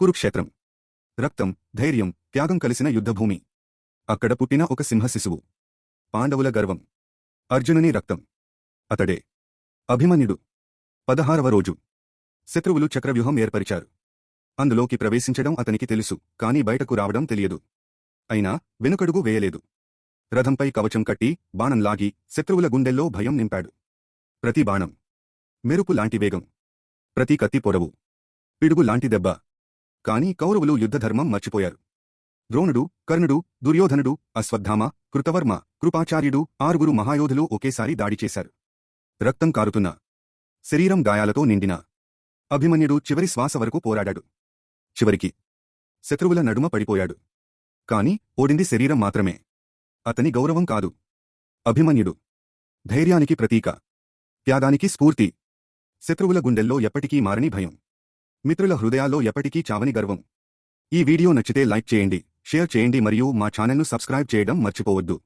కురుక్షేత్రం. రక్తం ధైర్యం త్యాగం కలిసిన యుద్ధభూమి. అక్కడ పుట్టిన ఒక సింహ శిశువు పాండవుల గర్వం. అర్జునుని రక్తం. అతడే. అభిమన్యుడు. పదహారవ రోజు. శత్రువులు చక్రవ్యూహం ఏర్పరిచారు. అందులోకి ప్రవేశించడం అతనికి తెలుసు కాని బయటకు రావడం తెలియదు. అయినా వెనుకడుగు వేయలేదు. రథంపై కవచం కట్టి బాణం లాగి శత్రువుల గుండెల్లో భయం నింపాడు. ప్రతి బాణం. మెరుపు లాంటి వేగం. ప్రతి కత్తి పొడవు. పిడుగు లాంటి దెబ్బ. కాని కౌరవులు యుద్ధధర్మం మర్చిపోయారు. ద్రోణుడు కర్ణుడు దుర్యోధనుడు అశ్వత్థామ కృతవర్మ కృపాచార్యుడు ఆరుగురు మహాయోధులు ఒకేసారి దాడి చేశారు. రక్తం కారుతున్న శరీరం గాయాలతో నిండిన అభిమన్యుడు చివరి శ్వాస వరకు పోరాడాడు. చివరికి శత్రువుల నడుమ పడిపోయాడు. కాని ఓడింది శరీరం మాత్రమే. అతని గౌరవం కాదు. అభిమన్యుడు ధైర్యానికి ప్రతీక. త్యాగానికి స్ఫూర్తి. శత్రువుల గుండెల్లో ఎప్పటికీ మారని భయం. మిత్రుల హృదయాల్లో ఎప్పటికీ చావని గర్వం. ఈ వీడియో నచ్చితే లైక్ చేయండి షేర్ చేయండి మరియు మా ఛానల్ను సబ్స్క్రైబ్ చేయడం మర్చిపోవద్దు.